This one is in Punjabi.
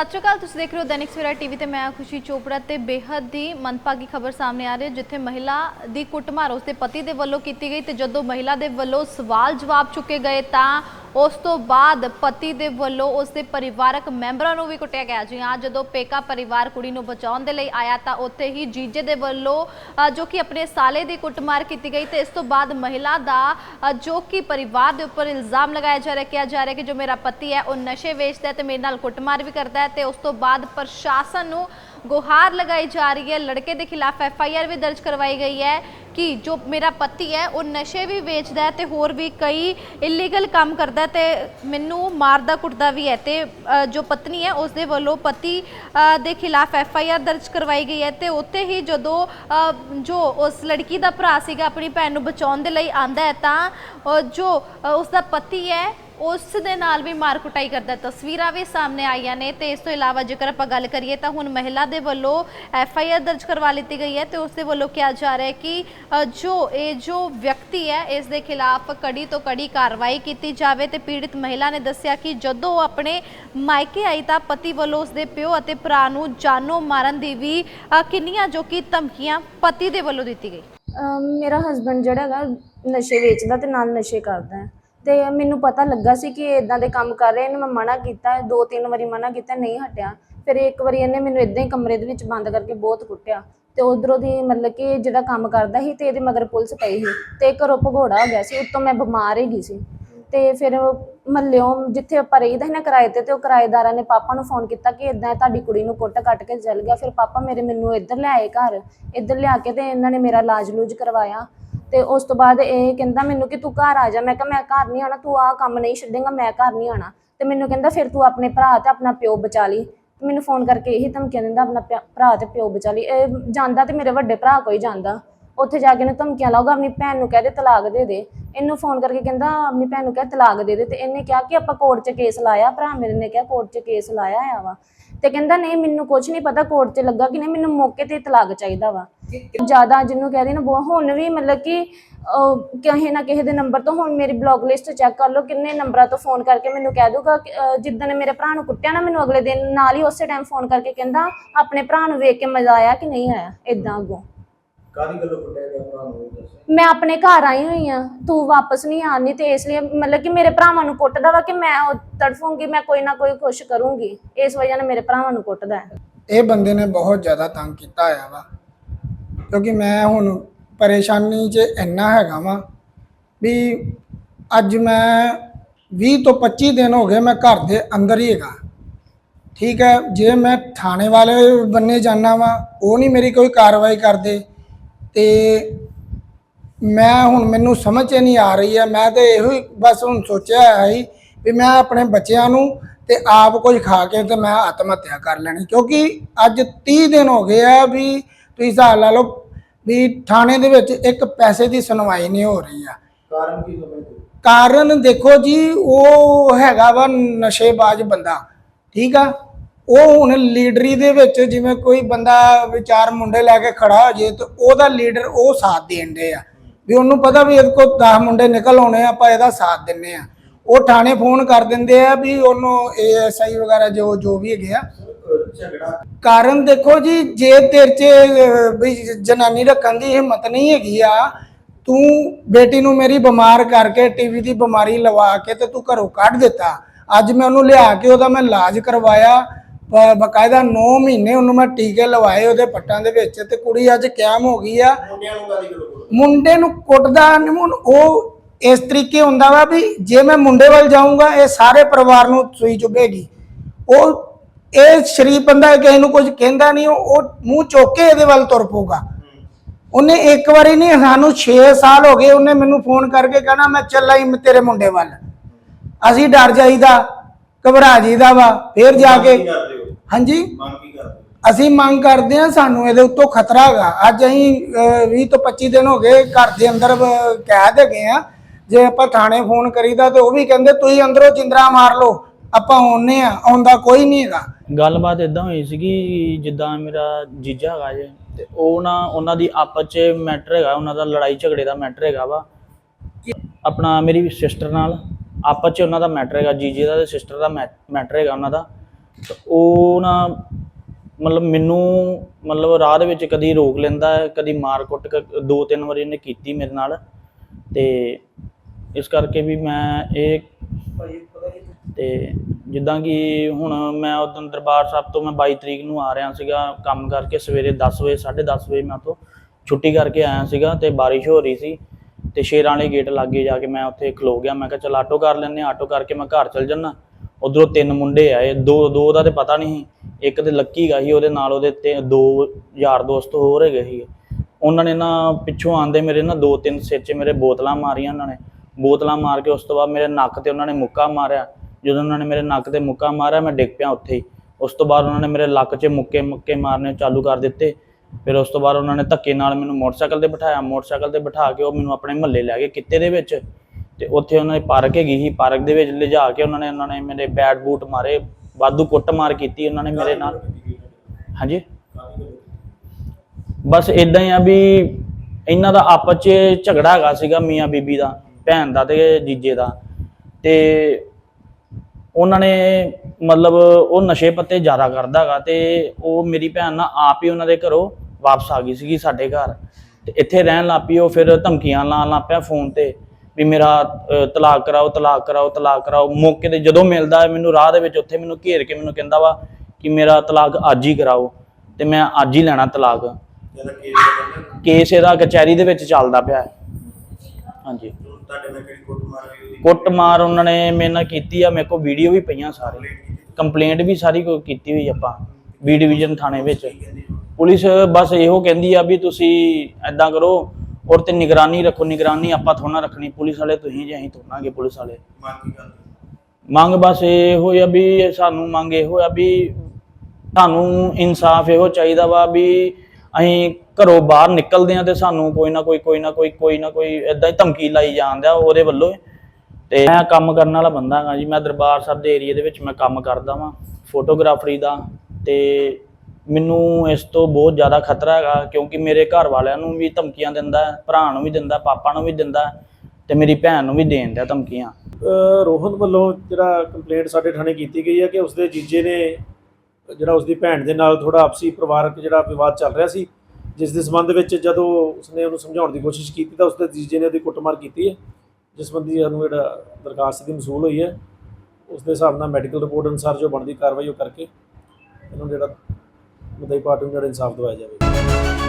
ਸਤਿ ਸ਼੍ਰੀ ਅਕਾਲ, ਤੁਸੀਂ ਦੇਖ ਰਹੇ ਹੋ ਦੈਨਿਕ ਸਵੇਰਾ ਟੀਵੀ ਤੇ ਮੈਂ ਖੁਸ਼ੀ ਚੋਪੜਾ ਤੇ ਬੇਹੱਦ ਹੀ ਮੰਦਭਾਗੀ ਖਬਰ ਸਾਹਮਣੇ ਆ ਰਹੀ ਹੈ, ਜਿੱਥੇ ਮਹਿਲਾ ਦੀ ਕੁੱਟਮਾਰ ਉਸਦੇ ਪਤੀ ਦੇ ਵੱਲੋਂ ਕੀਤੀ ਗਈ ਤੇ ਜਦੋਂ ਮਹਿਲਾ ਦੇ ਵੱਲੋਂ ਸਵਾਲ ਜਵਾਬ ਚੁੱਕੇ ਗਏ ਤਾਂ ਉਸ ਤੋਂ ਬਾਅਦ ਪਤੀ ਦੇ ਵੱਲੋਂ ਉਸਦੇ ਪਰਿਵਾਰਕ ਮੈਂਬਰਾਂ ਨੂੰ ਵੀ ਕੁੱਟਿਆ ਗਿਆ। ਜੀ ਹਾਂ, ਜਦੋਂ ਪੇਕਾ ਪਰਿਵਾਰ ਕੁੜੀ ਨੂੰ ਬਚਾਉਣ ਦੇ ਲਈ ਆਇਆ ਤਾਂ ਉੱਥੇ ਹੀ ਜੀਜੇ ਦੇ ਵੱਲੋਂ ਜੋ ਕਿ ਆਪਣੇ ਸਾਲੇ ਦੀ ਕੁੱਟਮਾਰ ਕੀਤੀ ਗਈ ਤੇ ਇਸ ਤੋਂ ਬਾਅਦ ਮਹਿਲਾ ਦਾ ਜੋ ਕਿ ਪਰਿਵਾਰ ਦੇ ਉੱਪਰ ਇਲਜ਼ਾਮ ਲਗਾਇਆ ਜਾ ਰਿਹਾ, ਕਿਹਾ ਜਾ ਰਿਹਾ ਕਿ ਜੋ ਮੇਰਾ ਪਤੀ ਹੈ ਉਹ ਨਸ਼ੇ ਵੇਚਦਾ ਹੈ ਤੇ ਮੇਰੇ ਨਾਲ ਕੁੱਟਮਾਰ ਵੀ ਕਰਦਾ ਹੈ ਤੇ ਉਸ ਤੋਂ ਬਾਅਦ ਪ੍ਰਸ਼ਾਸਨ ਨੂੰ ਗੁਹਾਰ ਲਗਾਈ ਜਾ ਰਹੀ ਹੈ। ਲੜਕੇ ਦੇ ਖਿਲਾਫ ਐਫ ਆਈ ਆਰ ਵੀ ਦਰਜ ਕਰਵਾਈ ਗਈ ਹੈ ਕਿ ਜੋ ਮੇਰਾ ਪਤੀ ਹੈ ਉਹ ਨਸ਼ੇ ਵੀ ਵੇਚਦਾ ਹੈ ਤੇ ਹੋਰ ਵੀ ਕਈ ਇਲੀਗਲ ਕੰਮ ਕਰਦਾ ਹੈ ਤੇ ਮੈਨੂੰ ਮਾਰਦਾ ਕੁੱਟਦਾ ਵੀ ਹੈ ਤੇ ਜੋ ਪਤਨੀ ਹੈ ਉਸ ਦੇ ਵੱਲੋਂ ਪਤੀ ਦੇ ਖਿਲਾਫ ਐਫ ਆਈ ਆਰ ਦਰਜ ਕਰਵਾਈ ਗਈ ਹੈ ਤੇ ਉੱਥੇ ਹੀ ਜਦੋਂ ਜੋ ਉਸ ਲੜਕੀ ਦਾ ਭਰਾ ਸੀਗਾ ਆਪਣੀ ਭੈਣ ਨੂੰ ਬਚਾਉਣ ਦੇ ਲਈ ਆਂਦਾ ਹੈ ਤਾਂ ਜੋ ਅ, ਉਸ ਦਾ ਪਤੀ ਹੈ ਉਸ ਦੇ ਨਾਲ ਵੀ ਮਾਰ ਕੁਟਾਈ ਕਰਦਾ। ਤਸਵੀਰਾਂ ਵੀ ਸਾਹਮਣੇ ਆਈਆਂ ਨੇ ਤੇ ਇਸ ਤੋਂ ਇਲਾਵਾ ਜੇਕਰ ਆਪਾਂ ਗੱਲ ਕਰੀਏ ਤਾਂ ਹੁਣ ਮਹਿਲਾ ਦੇ ਵੱਲੋਂ ਐਫ ਆਈ ਆਰ ਦਰਜ ਕਰਵਾ ਲਿੱਤੀ ਗਈ ਹੈ ਤੇ ਉਸ ਦੇ ਵੱਲੋਂ ਕਿਹਾ ਜਾ ਰਿਹਾ ਹੈ ਕਿ ਜੋ ਇਹ ਜੋ ਵਿਅਕਤੀ ਹੈ, ਇਸ ਦੇ ਖਿਲਾਫ ਕੜੀ ਤੋਂ ਕੜੀ ਕਾਰਵਾਈ ਕੀਤੀ ਜਾਵੇ ਤੇ ਪੀੜਿਤ ਮਹਿਲਾ ਨੇ ਦੱਸਿਆ ਕਿ ਜਦੋਂ ਉਹ ਆਪਣੇ ਮਾਇਕੇ ਆਈ ਤਾਂ ਪਤੀ ਵੱਲੋਂ ਉਸਦੇ ਪਿਓ ਅਤੇ ਭਰਾ ਨੂੰ ਜਾਨੋਂ ਮਾਰਨ ਦੀ ਵੀ ਕਿੰਨੀਆਂ ਜੋ ਕਿ ਧਮਕੀਆਂ ਪਤੀ ਦੇ ਵੱਲੋਂ ਦਿੱਤੀ ਗਈ। ਮੇਰਾ ਹਸਬੰਡ ਜਿਹੜਾ ਹੈਗਾ, ਨਸ਼ੇ ਵੇਚਦਾ ਤੇ ਨਾਲ ਨਸ਼ੇ ਕਰਦਾ ਹੈ। ਤੇ ਮੈਨੂੰ ਪਤਾ ਲੱਗਾ ਸੀ ਕਿ ਇਦਾਂ ਦੇ ਕੰਮ ਕਰ ਰਹੇ ਇਹਨੂੰ ਮੈਂ ਮਨਾ ਕੀਤਾ, ਦੋ ਤਿੰਨ ਵਾਰੀ ਮਨਾ ਕੀਤਾ, ਨਹੀਂ ਹਟਿਆ। ਫਿਰ ਇੱਕ ਵਾਰੀ ਇਹਨੇ ਮੈਨੂੰ ਇਦਾਂ ਹੀ ਕਮਰੇ ਦੇ ਵਿੱਚ ਬੰਦ ਕਰਕੇ ਬਹੁਤ ਕੁੱਟਿਆ। ਤੇ ਉਧਰੋਂ ਦੀ ਮਤਲਬ ਕਿ ਜਿਹੜਾ ਕੰਮ ਕਰਦਾ ਸੀ ਤੇ ਇਹਦੇ ਮਗਰ ਪੁਲਿਸ ਪਈ ਸੀ ਤੇ ਘਰੋਂ ਭਗੌੜਾ ਹੋ ਗਿਆ ਸੀ, ਉੱਤੋਂ ਮੈਂ ਬਿਮਾਰ ਹੀ ਗਈ ਸੀ। ਤੇ ਫਿਰ ਮਹੱਲਿਓਂ ਜਿੱਥੇ ਆਪਾਂ ਰਹੀਦਾ ਸੀ ਨਾ ਕਿਰਾਏ ਤੇ ਤੇ ਉਹ ਕਿਰਾਏਦਾਰਾਂ ਨੇ ਪਾਪਾ ਨੂੰ ਫੋਨ ਕੀਤਾ ਕਿ ਇਦਾਂ ਤੁਹਾਡੀ ਕੁੜੀ ਨੂੰ ਕੁੱਟ ਕੱਟ ਕੇ ਚੱਲ ਗਿਆ। ਫਿਰ ਪਾਪਾ ਮੇਰੇ ਮੈਨੂੰ ਇੱਧਰ ਲਿਆਏ ਘਰ, ਇੱਧਰ ਲਿਆ ਕੇ ਤੇ ਇਹਨਾਂ ਨੇ ਮੇਰਾ ਇਲਾਜ ਲੂਜ ਕਰਵਾਇਆ। ਤੇ ਉਸ ਤੋਂ ਬਾਅਦ ਇਹ ਕਹਿੰਦਾ ਮੈਨੂੰ ਕਿ ਤੂੰ ਘਰ ਆ ਜਾ। ਮੈਂ ਕਿਹਾ, ਮੈਂ ਘਰ ਨਹੀਂ ਆਣਾ ਤੂੰ ਆਹ ਕੰਮ ਨਹੀਂ ਛੱਡੇਗਾ, ਮੈਂ ਘਰ ਨਹੀਂ ਆਣਾ ਤੇ ਮੈਨੂੰ ਕਹਿੰਦਾ, ਫਿਰ ਤੂੰ ਆਪਣੇ ਭਰਾ ਤੇ ਆਪਣਾ ਪਿਓ ਬਚਾ ਲਈ। ਤੇ ਮੈਨੂੰ ਫੋਨ ਕਰਕੇ ਇਹੀ ਧਮਕੀਆਂ ਦਿੰਦਾ, ਆਪਣਾ ਪਿਆ- ਭਰਾ ਤੇ ਪਿਓ ਬਚਾ ਲਈ। ਇਹ ਜਾਂਦਾ ਤੇ ਮੇਰੇ ਵੱਡੇ ਭਰਾ ਕੋਈ ਜਾਂਦਾ। ਉੱਥੇ ਜਾ ਕੇ ਇਹਨੂੰ ਧਮਕੀਆਂ ਲਾਊਗਾ, ਆਪਣੀ ਭੈਣ ਨੂੰ ਕਹਿ ਦੇ, ਤਲਾਕ ਦੇ ਦੇ। ਇਹਨੂੰ ਫੋਨ ਕਰਕੇ ਕਹਿੰਦਾ, ਆਪਣੀ ਭੈਣ ਨੂੰ ਕਹਿ, ਤਲਾਕ ਦੇ ਦੇ। ਤੇ ਇਹਨੇ ਕਿਹਾ ਕਿ ਆਪਾਂ ਕੋਰਟ 'ਚ ਕੇਸ ਲਾਇਆ, ਭਰਾ ਮੇਰੇ ਨੇ ਕਿਹਾ ਕੋਰਟ 'ਚ ਕੇਸ ਲਾਇਆ ਆ ਵਾ। ਤੇ ਕਹਿੰਦਾ, ਨਹੀਂ, ਮੈਨੂੰ ਕੁਝ ਨਹੀਂ ਪਤਾ, ਕੋਰਟ 'ਚ ਲੱਗਾ ਕਿ ਨਹੀਂ, ਮੈਨੂੰ ਮੌਕੇ ਤੇ ਤਲਾਕ ਚਾਹੀਦਾ ਵਾ। ਜ਼ਿਆਦਾ ਜਿਹਨੂੰ ਕਹਿ ਰਹੀ ਨਾ ਬਹੁਤ ਹੁਣ ਵੀ ਮਤਲਬ ਕਿ ਕਿਸੇ ਨਾ ਕਿਸੇ ਦੇ ਨੰਬਰ ਤੋਂ ਹੁਣ ਮੇਰੀ ਬਲੌਕ ਲਿਸਟ ਚੈੱਕ ਕਰ ਲਓ ਕਿੰਨੇ ਨੰਬਰਾਂ ਤੋਂ ਫੋਨ ਕਰਕੇ ਮੈਨੂੰ ਕਹਿ ਦੂਗਾ ਜਿੱਦਣ ਮੇਰੇ ਭਰਾ ਨੂੰ ਕੁੱਟਿਆ ਨਾ ਮੈਨੂੰ ਅਗਲੇ ਦਿਨ ਨਾਲ ਹੀ ਉਸੇ ਟਾਈਮ ਫੋਨ ਕਰਕੇ ਕਹਿੰਦਾ ਆਪਣੇ ਭਰਾ ਨੂੰ ਵੇਖ ਕੇ ਮਜ਼ਾ ਆਇਆ ਕਿ ਨਹੀਂ ਆਇਆ ਇਦਾਂ ਅੱਗੋਂ। ਕਾਦੀ ਗੱਲੋਂ ਕੁੱਟਿਆ ਗਿਆ ਭਰਾ ਨੂੰ ਇਹ ਦੱਸੋ। ਮੈਂ ਆਪਣੇ ਘਰ ਆਈ ਹੋਈ ਆ ਤੂੰ ਵਾਪਸ ਨਹੀਂ ਆਣੀ ਤੇ ਇਸ ਲਈ ਮਤਲਬ ਕਿ ਮੇਰੇ ਭਰਾਵਾਂ ਨੂੰ ਕੁੱਟਦਾ ਵਾ ਕਿ ਮੈਂ ਉਹ ਤੜਫੂੰਗੀ ਮੈਂ ਕੋਈ ਨਾ ਕੋਈ ਕੁਛ ਕਰੂੰਗੀ ਇਸ ਵਜ੍ਹਾ ਨਾਲ ਮੇਰੇ ਭਰਾਵਾਂ ਨੂੰ ਕੁੱਟਦਾ ਹੈ। ਇਹ ਬੰਦੇ ਨੇ ਬਹੁਤ ਜ਼ਿਆਦਾ ਤੰਗ ਕੀਤਾ ਹੋਇਆ ਵਾ। ਕਿਉਂਕਿ ਮੈਂ ਹੁਣ ਪਰੇਸ਼ਾਨੀ 'ਚ ਇੰਨਾ ਹੈਗਾ ਵਾਂ ਵੀ ਅੱਜ ਮੈਂ 20 ਤੋਂ 25 ਦਿਨ ਹੋ ਗਏ ਮੈਂ ਘਰ ਦੇ ਅੰਦਰ ਹੀ ਹੈਗਾ। ਠੀਕ ਹੈ, ਜੇ ਮੈਂ ਥਾਣੇ ਵਾਲੇ ਬੰਨੇ ਜਾਣਾ ਵਾਂ, ਉਹ ਨਹੀਂ ਮੇਰੀ ਕੋਈ ਕਾਰਵਾਈ ਕਰਦੇ ਤੇ ਮੈਂ ਹੁਣ ਮੈਨੂੰ ਸਮਝ ਹੀ ਨਹੀਂ ਆ ਰਹੀ ਹੈ। ਮੈਂ ਤੇ ਇਹੋ ਹੀ ਬਸ ਹੁਣ ਸੋਚਿਆ ਹੈ ਹੀ ਵੀ ਮੈਂ ਆਪਣੇ ਬੱਚਿਆਂ ਨੂੰ ਤੇ ਆਪ ਕੁਝ ਖਾ ਕੇ ਤੇ ਮੈਂ ਆਤਮ ਹੱਤਿਆ ਕਰ ਲੈਣੀ। ਕਿਉਂਕਿ ਅੱਜ 30 ਦਿਨ ਹੋ ਗਏ ਆ ਵੀ ਤੁਸੀਂ ਹਿਸਾਬ ਲਾ ਲਓ ਵੀ ਥਾਣੇ ਦੇ ਵਿੱਚ ਇੱਕ ਪੈਸੇ ਦੀ ਸੁਣਵਾਈ ਨਹੀਂ ਹੋ ਰਹੀ ਆ। ਕਾਰਨ ਕੀ ਸਮਝਦੇ ਹੋ? ਕਾਰਨ ਦੇਖੋ ਜੀ ਉਹ ਹੈਗਾ ਵਾ ਨਸ਼ੇਬਾਜ਼ ਬੰਦਾ ਠੀਕ ਆ? ਉਹ ਹੁਣ ਲੀਡਰੀ ਦੇ ਵਿੱਚ ਜਿਵੇਂ ਕੋਈ ਬੰਦਾ ਵਿਚਾਰ ਮੁੰਡੇ ਲੈ ਕੇ ਖੜਾ ਹੋ ਜੇ ਤੇ ਉਹਦਾ ਲੀਡਰ ਉਹ ਸਾਥ ਦੇਣ ਦੇ ਆ। ਵੀ ਉਹਨੂੰ ਪਤਾ ਵੀ ਇਹਦੇ ਕੋਲ 10 ਮੁੰਡੇ ਨਿਕਲ ਆਉਣੇ ਆ, ਆਪਾਂ ਇਹਦਾ ਸਾਥ ਦਿੰਨੇ ਆ। ਉਹ ਥਾਣੇ ਫੋਨ ਕਰ ਦਿੰਦੇ ਆ ਵੀ ਉਹਨੂੰ ਏਐਸਆਈ ਵਗੈਰਾ ਜੋ ਜੋ ਵੀ ਹੈਗੇ ਆ ਝਗੜਾ ਕਾਰਨ ਦੇਖੋ ਜੀ ਜੇ ਤੇਰੇ 'ਚ ਅਹ, ਵੀ ਜਨਾਨੀ ਰੱਖਣ ਦੀ ਹਿੰਮਤ ਨਹੀਂ ਹੈਗੀ ਆ ਤੂੰ ਬੇਟੀ ਨੂੰ ਮੇਰੀ ਬਿਮਾਰ ਕਰਕੇ ਟੀਵੀ ਦੀ ਬਿਮਾਰੀ ਲਵਾ ਕੇ ਤੇ ਤੂੰ ਘਰੋਂ ਕੱਢ ਦਿੱਤਾ। ਅੱਜ ਮੈਂ ਉਹਨੂੰ ਲਿਆ ਕੇ ਉਹਦਾ ਮੈਂ ਇਲਾਜ ਕਰਵਾਇਆ। ਬ- ਬਕਾਇਦਾ 9 ਮਹੀਨੇ ਉਹਨੂੰ ਮੈਂ ਟੀਕੇ ਲਵਾਏ ਉਹਦੇ ਪੱਟਾਂ ਦੇ ਵਿੱਚ ਤੇ ਕੁੜੀ ਅੱਜ ਕਾਇਮ ਹੋ ਗਈ ਆ। ਮੁੰਡਿਆਂ ਨੂੰ ਗੱਲੋਂ? ਮੁੰਡੇ ਨੂੰ ਕੁੱਟਦਾ ਨਹੀਂ ਹੁਣ ਉਹ ਇਸ ਤਰੀਕੇ ਹੁੰਦਾ ਵਾ ਵੀ ਜੇ ਮੈਂ ਮੁੰਡੇ ਵੱਲ ਜਾਊਂਗਾ ਇਹ ਸਾਰੇ ਪਰਿਵਾਰ ਨੂੰ ਸੂਈ ਚੁੱਭੇਗੀ। ਉਹ ਇਹ ਸ਼ਰੀਫ ਬੰਦਾ ਕਿਸੇ ਨੂੰ ਕੁਝ ਕਹਿੰਦਾ ਨਹੀਂ ਉਹ ਮੂੰਹ ਚੁੱਕ ਕੇ ਇਹਦੇ ਵੱਲ ਤੁਰ ਪਊਗਾ। ਉਹਨੇ ਇੱਕ ਵਾਰੀ ਨਹੀਂ ਸਾਨੂੰ 6 ਸਾਲ ਹੋ ਗਏ ਉਹਨੇ ਮੈਨੂੰ ਫੋਨ ਕਰਕੇ ਕਹਿਣਾ ਮੈਂ ਚੱਲਾ ਹੀ ਤੇਰੇ ਮੁੰਡੇ ਵੱਲ। ਅਸੀਂ ਡਰ ਜਾਈਦਾ ਘਬਰਾ ਜਾਈਦਾ ਵਾ ਫੇਰ ਜਾ ਕੇ। ਹਾਂਜੀ? ਅਸੀਂ ਮੰਗ ਕਰਦੇ ਹਾਂ ਸਾਨੂੰ ਇਹਦੇ ਉੱਤੋਂ ਖਤਰਾ ਹੈਗਾ। ਅੱਜ ਅਸੀਂ ਅਹ, 20 ਤੋਂ 25 ਦਿਨ ਹੋ ਗਏ ਘਰ ਦੇ ਅੰਦਰ ਅਹ, ਕੈਦ ਹੈਗੇ ਆ ਜੇ ਆਪਾਂ ਥਾਣੇ ਫੋਨ ਕਰੀਦਾ ਤੇ ਉਹ ਵੀ ਕਹਿੰਦੇ ਤੁਸੀਂ ਅੰਦਰੋਂ ਜਿੰਦਰਾ ਮਾਰ ਲਓ ਆਪਾਂ ਆਉਨੇ ਆ ਆਉਂਦਾ ਕੋਈ ਨਹੀਂ ਹੈਗਾ। ਗੱਲਬਾਤ ਇਦਾਂ ਹੋਈ ਸੀਗੀ ਜਿੱਦਾਂ ਮੇਰਾ ਜੀਜਾ ਹੈਗਾ ਜੇ, ਤੇ ਉਹ ਨਾ ਉਹਨਾਂ ਦੀ ਆਪਸ 'ਚ ਮੈਟਰ ਹੈਗਾ, ਉਹਨਾਂ ਦਾ ਲੜਾਈ ਝਗੜੇ ਦਾ ਮੈਟਰ ਹੈਗਾ ਵਾ। ਆਪਣਾ ਮੇਰੀ ਸਿਸਟਰ ਨਾਲ ਆਪਸ 'ਚ ਉਹਨਾਂ ਦਾ ਮੈਟਰ ਹੈਗਾ, ਜੀਜੇ ਦਾ ਤੇ ਸਿਸਟਰ ਦਾ ਮੈਟਰ ਹੈਗਾ ਉਹਨਾਂ ਦਾ। ਤੇ ਉਹ ਨਾ ਮਤਲਬ ਮੈਨੂੰ ਮਤਲਬ ਰਾਹ ਦੇ ਵਿੱਚ ਕਦੀ ਰੋਕ ਲੈਂਦਾ, ਕਦੀ ਮਾਰ ਕੁੱਟ ਕ- ਦੋ ਤਿੰਨ ਵਾਰੀ ਇਹਨੇ ਕੀਤੀ ਮੇਰੇ ਨਾਲ। ਤੇ ਇਸ ਕਰਕੇ ਵੀ ਮੈਂ ਇਹ ਤੇ ਜਿੱਦਾਂ ਕਿ ਹੁਣ ਮੈਂ ਉਦੋਂ ਦਰਬਾਰ ਸਾਹਿਬ ਤੋਂ ਮੈਂ 22 ਤਰੀਕ ਨੂੰ ਆ ਰਿਹਾ ਸੀਗਾ, ਕੰਮ ਕਰਕੇ ਸਵੇਰੇ 10 ਵਜੇ 10:30 ਵਜੇ ਮੈਂ ਉੱਥੋਂ ਛੁੱਟੀ ਕਰਕੇ ਆਇਆ ਸੀਗਾ ਤੇ ਬਾਰਿਸ਼ ਹੋ ਰਹੀ ਸੀ ਤੇ ਸ਼ੇਰਾਂ ਵਾਲੇ ਗੇਟ ਲਾਗੇ ਜਾ ਕੇ ਮੈਂ ਉੱਥੇ ਖਲੋ ਗਿਆ। ਮੈਂ ਕਿਹਾ, ਚਲ ਆਟੋ ਕਰ ਲੈਂਦੇ ਹਾਂ। ਆਟੋ ਕਰਕੇ ਮੈਂ ਘਰ ਚਲ ਜੰਨਾ ਉਧਰੋਂ ਤਿੰਨ ਮੁੰਡੇ ਆਏ। ਦੋ ਦੋ ਦਾ ਤੇ ਪਤਾ ਨਹੀਂ ਸੀ। ਇੱਕ ਤੇ ਲੱਕੀ ਗਾ ਸੀ, ਉਹਦੇ ਨਾਲ ਉਹਦੇ ਤੇ ਦੋ ਯਾਰ ਦੋਸਤ ਹੋਰ ਹੈਗੇ ਸੀ ਉਹਨਾਂ ਨੇ ਨਾ ਪਿੱਛੋਂ ਆਂਦੇ ਮੇਰੇ ਨਾ ਦੋ ਤਿੰਨ ਸਿਰ 'ਚ ਮੇਰੇ ਬੋਤਲਾਂ ਮਾਰੀਆਂ ਉਹਨਾਂ ਨੇ। ਬੋਤਲਾਂ ਮਾਰ ਕੇ ਉਸ ਤੋਂ ਬਾਅਦ ਮੇਰੇ ਨੱਕ ਤੇ ਉਹਨਾਂ ਨੇ ਮੁੱਕਾ ਮਾਰਿਆ। ਜਦੋਂ ਉਹਨਾਂ ਨੇ ਮੇਰੇ ਨੱਕ ਤੇ ਮੁੱਕਾ ਮਾਰਿਆ, ਮੈਂ ਡਿੱਗ ਪਿਆ ਉੱਥੇ ਹੀ। ਉਸ ਤੋਂ ਬਾਅਦ ਉਹਨਾਂ ਨੇ ਮੇਰੇ ਲੱਕ 'ਚ ਮੁੱਕੇ ਮੁੱਕੇ ਮਾਰਨੇ ਚਾਲੂ ਕਰ ਦਿੱਤੇ। ਫਿਰ ਉਸ ਤੋਂ ਬਾਅਦ ਉਹਨਾਂ ਨੇ ਧੱਕੇ ਨਾਲ ਮੈਨੂੰ ਮੋਟਰਸਾਈਕਲ ਤੇ ਬਿਠਾਇਆ। ਮੋਟਰਸਾਈਕਲ ਤੇ ਬਿਠਾ ਕੇ ਉਹ ਮੈਨੂੰ ਆਪਣੇ ਮਹੱਲੇ ਲੈ ਗਏ ਕਿੱਤੇ ਦੇ ਵਿੱਚ। ਤੇ ਉੱਥੇ ਉਹਨਾਂ ਦੀ ਪਾਰਕ ਹੈਗੀ ਸੀ, ਪਾਰਕ ਦੇ ਵਿੱਚ ਲਿਜਾ ਕੇ ਉਹਨਾਂ ਨੇ ਉਹਨਾਂ ਨੇ ਮੇਰੇ ਬੈਟ ਬੂਟ ਮਾਰੇ, ਵਾਧੂ ਕੁੱਟ ਮਾਰ ਕੀਤੀ ਉਹਨਾਂ ਨੇ ਮੇਰੇ ਨਾਲ। ਹਾਂਜੀ? ਬਸ ਇਦਾਂ ਹੀ ਆ ਵੀ ਇਹਨਾਂ ਦਾ ਆਪਸ 'ਚ ਝਗੜਾ ਹੈਗਾ ਸੀਗਾ, ਮੀਆਂ ਬੀਬੀ ਦਾ, ਭੈਣ ਦਾ ਤੇ ਜੀਜੇ ਦਾ। ਤੇ ਉਹਨਾਂ ਨੇ ਮਤਲਬ ਉਹ ਨਸ਼ੇ ਪੱਤੇ ਜ਼ਿਆਦਾ ਕਰਦਾ ਹੈਗਾ ਤੇ ਉਹ ਮੇਰੀ ਭੈਣ ਨਾ ਆਪ ਹੀ ਉਹਨਾਂ ਦੇ ਘਰੋਂ ਵਾਪਸ ਆ ਗਈ ਸੀਗੀ ਸਾਡੇ ਘਰ। ਤੇ ਇੱਥੇ ਰਹਿਣ ਲੱਗ ਪਈ ਉਹ ਫਿਰ ਧਮਕੀਆਂ ਲਾਉਣ ਲੱਗ ਪਿਆ ਫੋਨ ਤੇ ਵੀ ਮੇਰਾ ਤਲਾਕ ਕਰਾਓ ਤਲਾਕ ਕਰਾਓ ਤਲਾਕ ਕਰਾਓ। ਮੌਕੇ ਤੇ ਜਦੋਂ ਮਿਲਦਾ ਮੈਨੂੰ ਰਾਹ ਦੇ ਵਿੱਚ ਉੱਥੇ ਮੈਨੂੰ ਘੇਰ ਕੇ ਮੈਨੂੰ ਕਹਿੰਦਾ ਵਾ ਕਿ ਮੇਰਾ ਤਲਾਕ ਅੱਜ ਹੀ ਕਰਾਓ ਤੇ ਮੈਂ ਅੱਜ ਹੀ ਲੈਣਾ ਤਲਾਕ। ਕੇਸ ਇਹਦਾ ਕਚਹਿਰੀ ਦੇ ਵਿੱਚ ਚੱਲਦਾ ਪਿਆ। ਹਾਂਜੀ। ਤੁਹਾਡੇ ਨਾਲ ਕਿਹੜੀ ਕੁੱਟ ਮਾਰ ਹੋਈ? ਕੁੱਟਮਾਰ ਉਹਨਾਂ ਨੇ ਮੇਰੇ ਨਾਲ ਕੀਤੀ ਆ, ਮੇਰੇ ਕੋਲ ਵੀਡੀਓ ਵੀ ਪਈਆਂ ਸਾਰੇ। ਕੰਪਲੇਂਟ ਵੀ ਸਾਰੀ ਕੋਈ ਕੀਤੀ ਹੋਈ ਆਪਾਂ ਬੀ ਡਿਵੀਜ਼ਨ ਥਾਣੇ ਵਿੱਚ। ਪੁਲਿਸ ਬਸ ਇਹੋ ਕਹਿੰਦੀ ਆ ਵੀ ਤੁਸੀਂ ਐਦਾਂ ਕਰੋ, ਔਰ ਤੇ ਨਿਗਰਾਨੀ ਰੱਖੋ, ਨਿਗਰਾਨੀ ਆਪਾਂ ਥੋੜਾ ਰੱਖਣੀ, ਪੁਲਿਸ ਵਾਲੇ ਤੁਸੀਂ ਜੇ ਅਸੀਂ ਥੋੜਾਂਗੇ ਪੁਲਿਸ ਵਾਲੇ। ਮੰਗ ਕੀ ਕਰਦੇ ਮੰਗ ਬਸ ਇਹ ਹੋਇਆ ਵੀ ਸਾਨੂੰ ਮੰਗ ਇਹੋ ਆ ਵੀ ਸਾਨੂੰ ਇਨਸਾਫ ਇਹੋ ਚਾਹੀਦਾ ਵਾ ਵੀ ਅਸੀਂ ਘਰੋਂ ਬਾਹਰ ਨਿਕਲਦੇ ਆ ਤੇ ਸਾਨੂੰ ਕੋਈ ਨਾ ਕੋਈ ਕੋਈ ਨਾ ਕੋਈ ਕੋਈ ਨਾ ਕੋਈ ਇਦਾਂ ਹੀ ਧਮਕੀ ਲਾਈ ਜਾਂਦਿਆ ਉਹਦੇ ਵੱਲੋਂ। ਤੇ ਮੈਂ ਕੰਮ ਕਰਨ ਵਾਲਾ ਬੰਦਾ ਹਾਂ ਜੀ ਮੈਂ ਦਰਬਾਰ ਸਾਹਿਬ ਦੇ ਏਰੀਆ ਦੇ ਵਿੱਚ ਮੈਂ ਕੰਮ ਕਰਦਾ ਵਾਂ ਫੋਟੋਗ੍ਰਾਫਰੀ ਦਾ ਤੇ ਮੈਨੂੰ ਇਸ ਤੋਂ ਬਹੁਤ ਜ਼ਿਆਦਾ ਖਤਰਾ ਹੈਗਾ ਕਿਉਂਕਿ ਮੇਰੇ ਘਰ ਵਾਲਿਆਂ ਨੂੰ ਵੀ ਧਮਕੀਆਂ ਦਿੰਦਾ ਭਰਾ ਨੂੰ ਵੀ ਦਿੰਦਾ ਪਾਪਾ ਨੂੰ ਵੀ ਦਿੰਦਾ ਹੈ, ਤੇ ਮੇਰੀ ਭੈਣ ਨੂੰ ਵੀ ਦੇਣ ਦਿਆ ਧਮਕੀਆਂ। ਅ, ਰੋਹਨ ਵੱਲੋਂ ਜਿਹੜਾ ਕੰਪਲੇਂਟ ਸਾਡੇ ਥਾਣੇ ਕੀਤੀ ਗਈ ਹੈ ਕਿ ਉਸਦੇ ਜੀਜੇ ਨੇ ਜਿਹੜਾ ਉਸਦੀ ਭੈਣ ਦੇ ਨਾਲ ਥੋੜਾ ਆਪਸੀ ਪਰਿਵਾਰਕ ਜਿਹੜਾ ਵਿਵਾਦ ਚੱਲ ਰਿਹਾ ਸੀ ਜਿਸ ਦੇ ਸੰਬੰਧ ਵਿੱਚ ਜਦੋਂ ਉਸਨੇ ਉਹਨੂੰ ਸਮਝਾਉਣ ਦੀ ਕੋਸ਼ਿਸ਼ ਕੀਤੀ ਤਾਂ ਉਸਦੇ ਜੀਜੇ ਨੇ ਉਹਦੀ ਕੁੱਟਮਾਰ ਕੀਤੀ ਹੈ। ਜਿਸ ਸੰਬੰਧੀ ਸਾਨੂੰ ਜਿਹੜਾ ਦਰਖਾਸਤ ਦੀ ਮਸੂਲ ਹੋਈ ਹੈ ਉਸ ਦੇ ਹਿਸਾਬ ਨਾਲ ਮੈਡੀਕਲ ਰਿਪੋਰਟ ਅਨੁਸਾਰ ਜੋ ਬਣਦੀ ਕਾਰਵਾਈ ਉਹ ਕਰਕੇ ਇਹਨਾਂ ਨੂੰ ਜਿਹੜਾ ਮੁਦਈ ਪਾਰਟੀ ਨੂੰ ਜਿਹੜਾ ਇਨਸਾਫ ਦਿਵਾਇਆ ਜਾਵੇ।